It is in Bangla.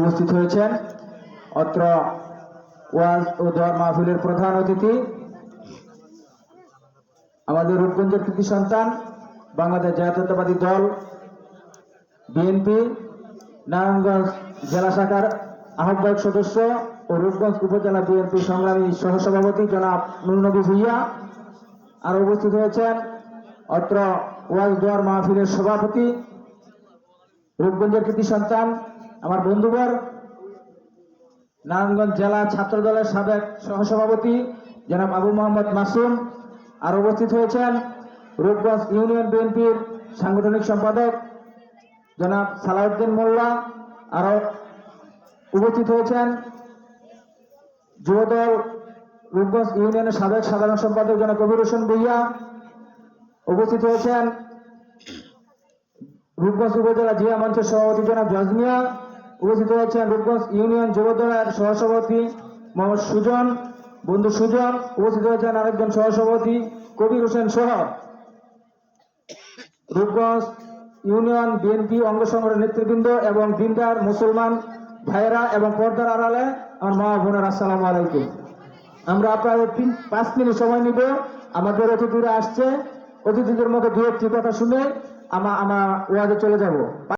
উপস্থিত হয়েছেন অত্র ওয়াজ ও দোয়ার মাহফিলের প্রধান অতিথি, আমাদের রূপগঞ্জের কৃতি সন্তান, বাংলাদেশ জাতীয়তাবাদী দল, বিএনপি, নারায়ণগঞ্জ জেলা শাখার আহ্বায়ক সদস্য ও রূপগঞ্জ উপজেলা বিএনপি সংগ্রামী সহসভাপতি জনাব নুরনবী ভুইয়া। আর উপস্থিত হয়েছেন অত্র ওয়াজ দোয়ার মাহফিলের সভাপতি, রূপগঞ্জের কৃতি সন্তান আমার বন্ধুবর, নারায়ণগঞ্জ জেলা ছাত্র দলের সাবেক সহসভাপতি জনাব আবু মোহাম্মদ মাসুম, আর উপস্থিত হয়েছেন রূপগঞ্জ ইউনিয়ন বিএনপির সাংগঠনিক সম্পাদক জনাব সালাউদ্দিন মোল্লা, আরও উপস্থিত হয়েছেন যুবদল রূপগঞ্জ ইউনিয়নের সাবেক সাধারণ সম্পাদক জনাব কবির হোসেন ভুইয়া, উপস্থিত হয়েছেন রূপগঞ্জ উপজেলা জিয়া মঞ্চের সভাপতি জনাব জজমিয়া উপস্থিত হয়েছেন রূপগঞ্জ ইউনিয়ন যুবদলের সহসভাপতি মোহাম্মদ সুজন, বন্ধু সুজন, উপস্থিত হয়েছেন আরেকজন সহসভাপতি কবির হোসেন সহ। রূপগঞ্জ ইউনিয়ন বিএনপি অঙ্গ সংগঠনের নেতৃবৃন্দ এবং দিনদার মুসলমান ভাইয়েরা এবং পর্দার আড়ালে আমার মা বোনের আসসালামু আলাইকুম। আমরা আপনাদের তিন পাঁচ মিনিট সময় নিব। আমাদের অতিথিরা আসছে। অতিথিদের মধ্যে দু একটি কথা শুনে আমা আমা ওয়াজে চলে যাব।